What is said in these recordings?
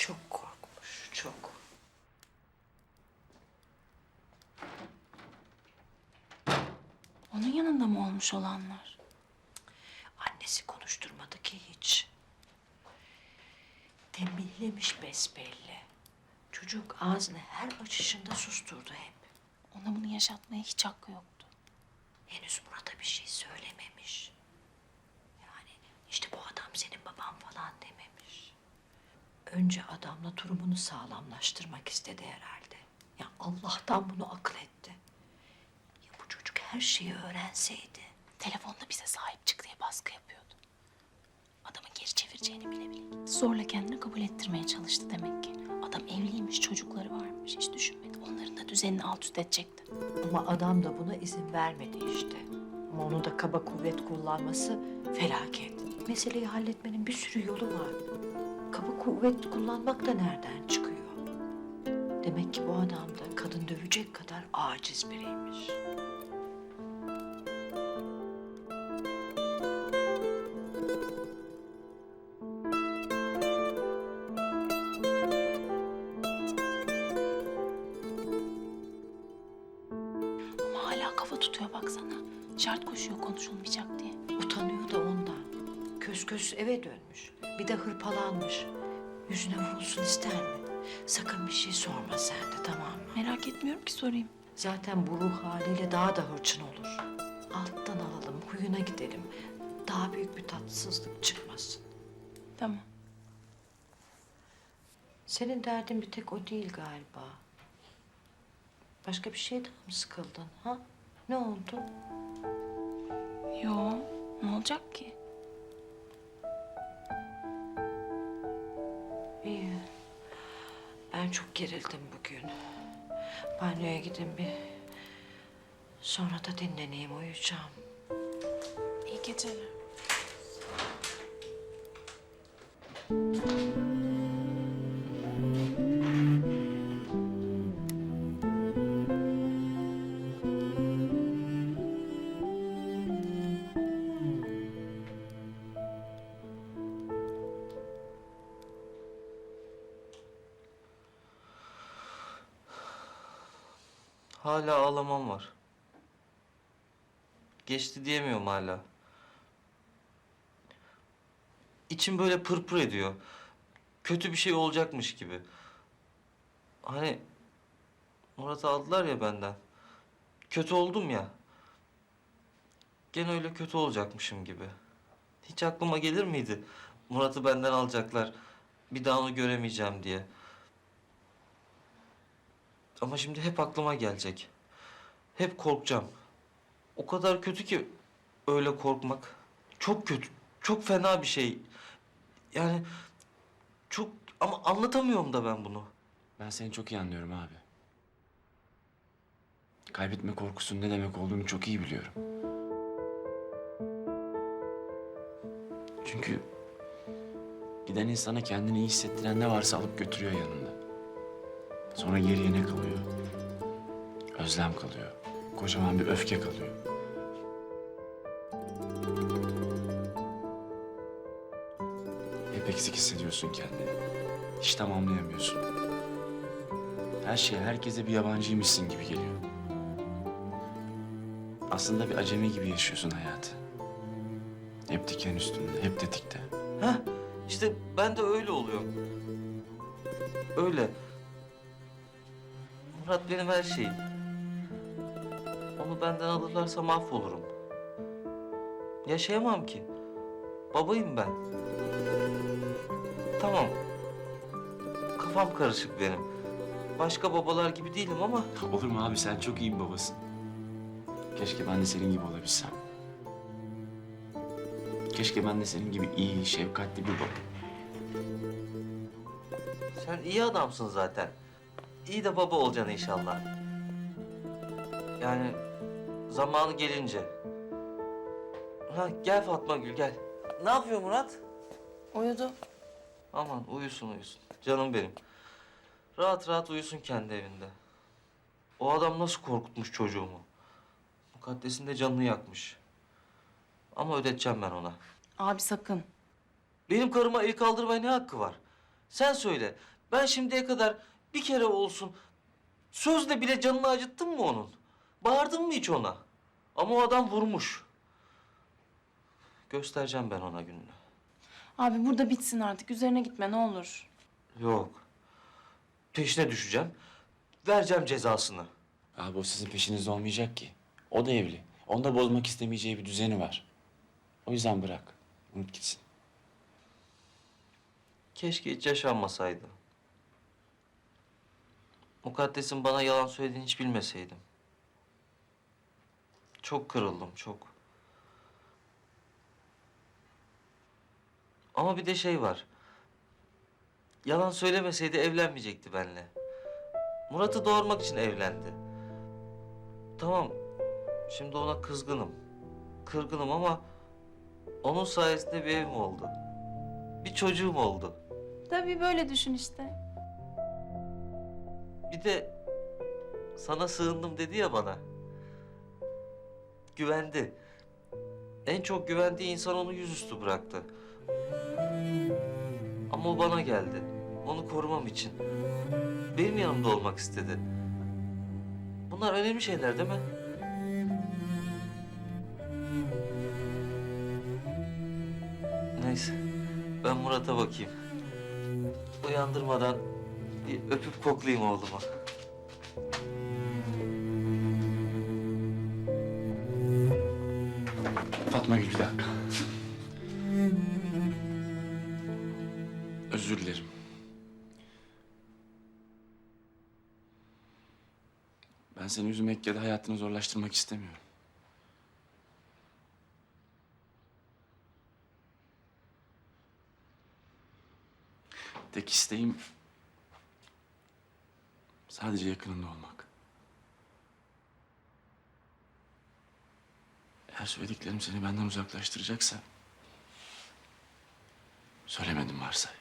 Çok korkmuş, çok. Onun yanında mı olmuş olanlar? Annesi konuşturmadı ki hiç. Tembihlemiş besbelli. Çocuk ağzını her açışında susturdu hep. Ona bunu yaşatmaya hiç hakkı yoktu. Henüz Murat'a bir şey söylememiş. Yani işte bu adam senin baban falan dememiş. Önce adamla durumunu sağlamlaştırmak istedi herhalde. Ya Allah'tan bunu akıl etti. Ya bu çocuk her şeyi öğrenseydi. Telefonda bize sahip çık diye baskı yapıyordu. Adamın geri çevireceğini bile bile. Zorla kendini kabul ettirmeye çalıştı demek ki. Adam evliymiş, çocukları varmış. Hiç düşünmedi. Onların da düzenini alt üst edecekti. Ama adam da buna izin vermedi işte. Ama onun da kaba kuvvet kullanması felaket. Meseleyi halletmenin bir sürü yolu var. Kaba kuvvet kullanmak da nereden çıkıyor? Demek ki bu adam da kadın dövecek kadar aciz biriymiş. Eve dönmüş. Bir de hırpalanmış. Yüzüne vurulsun ister mi? Sakın bir şey sorma sen de tamam mı? Merak etmiyorum ki sorayım. Zaten bu ruh haliyle daha da hırçın olur. Alttan alalım, huyuna gidelim. Daha büyük bir tatsızlık çıkmasın. Tamam. Senin derdin bir tek o değil galiba. Başka bir şeyden mi sıkıldın ha? Ne oldu? Yo, ne olacak ki? Ben çok gerildim bugün. Banyoya gidin bir. Sonra da dinleneyim, uyuyacağım. İyi geceler. Hala ağlamam var. Geçti diyemiyorum hala. İçim böyle pırpır ediyor. Kötü bir şey olacakmış gibi. Hani Murat'ı aldılar ya benden. Kötü oldum ya. Gene öyle kötü olacakmışım gibi. Hiç aklıma gelir miydi? Murat'ı benden alacaklar. Bir daha onu göremeyeceğim diye. Ama şimdi hep aklıma gelecek. Hep korkacağım. O kadar kötü ki öyle korkmak. Çok kötü. Çok fena bir şey. Yani çok ama anlatamıyorum da ben bunu. Ben seni çok iyi anlıyorum abi. Kaybetme korkusunun ne demek olduğunu çok iyi biliyorum. Çünkü giden insana kendini iyi hissettiren ne varsa alıp götürüyor yanında. Sonra geriye ne kalıyor? Özlem kalıyor. Kocaman bir öfke kalıyor. Hep eksik hissediyorsun kendini. Hiç tamamlayamıyorsun. Her şeye, herkese bir yabancıymışsın gibi geliyor. Aslında bir acemi gibi yaşıyorsun hayatı. Hep diken üstünde, hep tetikte. Heh, işte ben de öyle oluyorum. Öyle. Murat benim her şeyim. Onu benden alırlarsa mahvolurum. Yaşayamam ki. Babayım ben. Tamam. Kafam karışık benim. Başka babalar gibi değilim ama Olur mu abi sen çok iyi bir babasın. Keşke ben de senin gibi olabilsem. Keşke ben de senin gibi iyi, şefkatli bir baba. sen iyi adamsın zaten. İyi de baba olacaksın inşallah. Yani zamanı gelince. Ha, gel Fatma Gül gel. Ne yapıyor Murat? Uyudu. Aman uyusun uyusun. Canım benim. Rahat rahat uyusun kendi evinde. O adam nasıl korkutmuş çocuğumu. Mukaddesin de canını yakmış. Ama ödeteceğim ben ona. Abi sakın. Benim karıma el kaldırmaya ne hakkı var? Sen söyle. Ben şimdiye kadar bir kere olsun sözle bile canını acıttım mı onun? Bağırdın mı hiç ona? Ama o adam vurmuş. Göstereceğim ben ona gününü. Abi burada bitsin artık. Üzerine gitme ne olur. Yok. Peşine düşeceğim. Vereceğim cezasını. Abi o sizin peşinizde olmayacak ki. O da evli. Onda bozmak istemeyeceği bir düzeni var. O yüzden bırak. Unut gitsin. Keşke hiç yaşanmasaydı. Mukaddes'in bana yalan söylediğini hiç bilmeseydim. Çok kırıldım, çok. Ama bir de şey var. Yalan söylemeseydi evlenmeyecekti benimle. Murat'ı doğurmak için evlendi. Tamam, şimdi ona kızgınım. Kırgınım ama onun sayesinde bir evim oldu. Bir çocuğum oldu. Tabii böyle düşün işte. Bir de sana sığındım dedi ya bana. Güvendi. En çok güvendiği insan onu yüzüstü bıraktı. Ama o bana geldi. Onu korumam için. Benim yanımda olmak istedi. Bunlar önemli şeyler değil mi? Neyse. Ben Murat'a bakayım. Uyandırmadan bir öpüp koklayayım oğlumu. Fatma Gül bir dakika. Özür dilerim. Ben seni üzmek ya da hayatını zorlaştırmak istemiyorum. Tek isteğim sadece yakınında olmak. Eğer söylediklerim seni benden uzaklaştıracaksa... ...söylemedim varsay.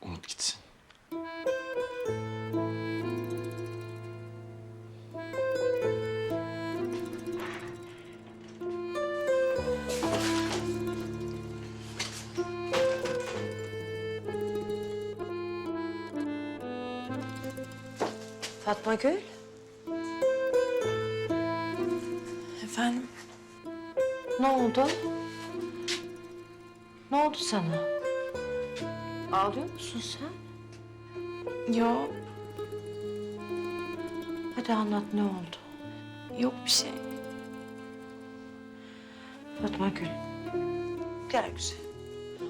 Unut gitsin. Fatma Gül, Efendim? ne oldu? Ne oldu sana? Ağlıyor musun sen? Yo, Hadi anlat ne oldu? yok bir şey. Fatma Gül. Gel güzel.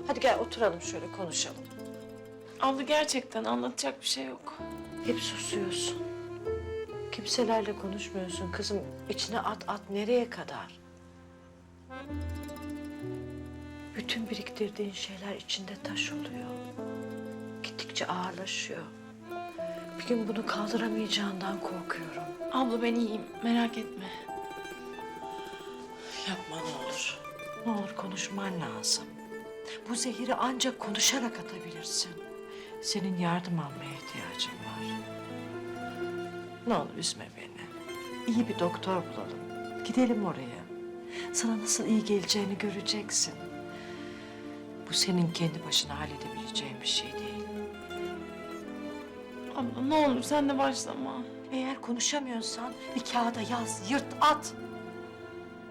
Hadi gel oturalım şöyle konuşalım. Abla gerçekten anlatacak bir şey yok. Hep susuyorsun. Kimselerle konuşmuyorsun kızım. İçine at at nereye kadar? Bütün biriktirdiğin şeyler içinde taş oluyor. Gittikçe ağırlaşıyor. Bir gün bunu kaldıramayacağından korkuyorum. Abla ben iyiyim, merak etme. Yapma ne olur. Ne olur konuşman lazım. Bu zehiri ancak konuşarak atabilirsin. Senin yardım almaya ihtiyacın var. Ne olur üzme beni. İyi bir doktor bulalım. Gidelim oraya. Sana nasıl iyi geleceğini göreceksin. Bu senin kendi başına halledebileceğin bir şey değil. Abla ne olur sen de başlama. Eğer konuşamıyorsan bir kağıda yaz, yırt, at.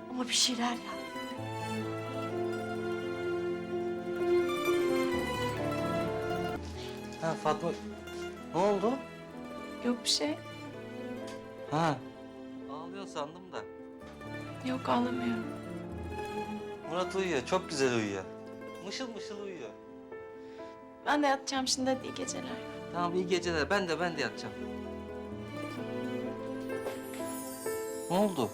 Ama bir şeyler yap. Ha Fatma, ne oldu? Yok bir şey. Ha. Ağlıyor sandım da. Yok ağlamıyorum. Murat uyuyor, çok güzel uyuyor. Mışıl mışıl uyuyor. Ben de yatacağım şimdi hadi iyi geceler. Tamam iyi geceler. Ben de ben de yatacağım. Ne oldu?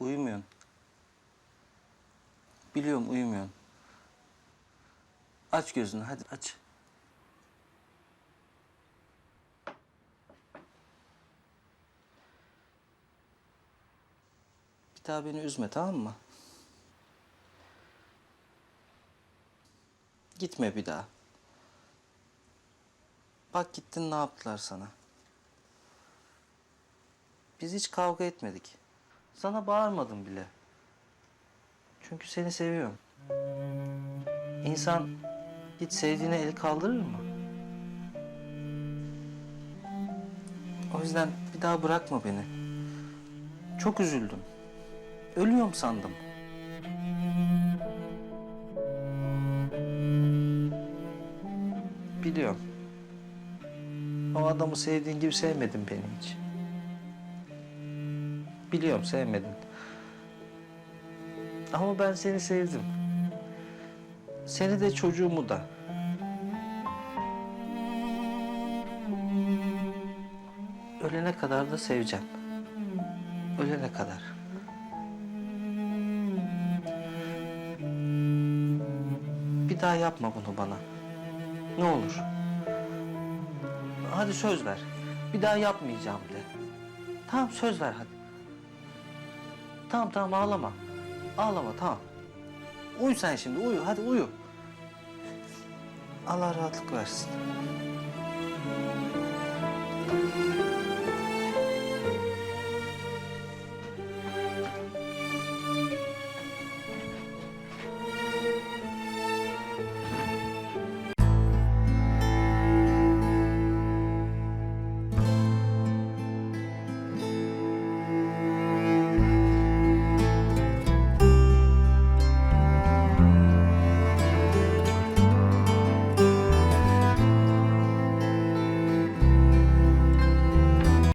Uyumuyorsun. Biliyorum uyumuyorsun. Aç gözünü hadi aç. Bir daha beni üzme tamam mı? Gitme bir daha. Bak gittin ne yaptılar sana. Biz hiç kavga etmedik. Sana bağırmadım bile. Çünkü seni seviyorum. İnsan hiç sevdiğine el kaldırır mı? O yüzden bir daha bırakma beni. Çok üzüldüm. Ölüyorum sandım. Biliyorum. O adamı sevdiğin gibi sevmedin beni hiç. Biliyorum sevmedin. Ama ben seni sevdim. Seni de çocuğumu da. Ölene kadar da seveceğim. Ölene kadar. Bir daha yapma bunu bana. Ne olur. Hadi söz ver. Bir daha yapmayacağım de. Tamam söz ver hadi. Tamam tamam ağlama. Ağlama tamam. Uyu sen şimdi uyu hadi uyu. Allah rahatlık versin.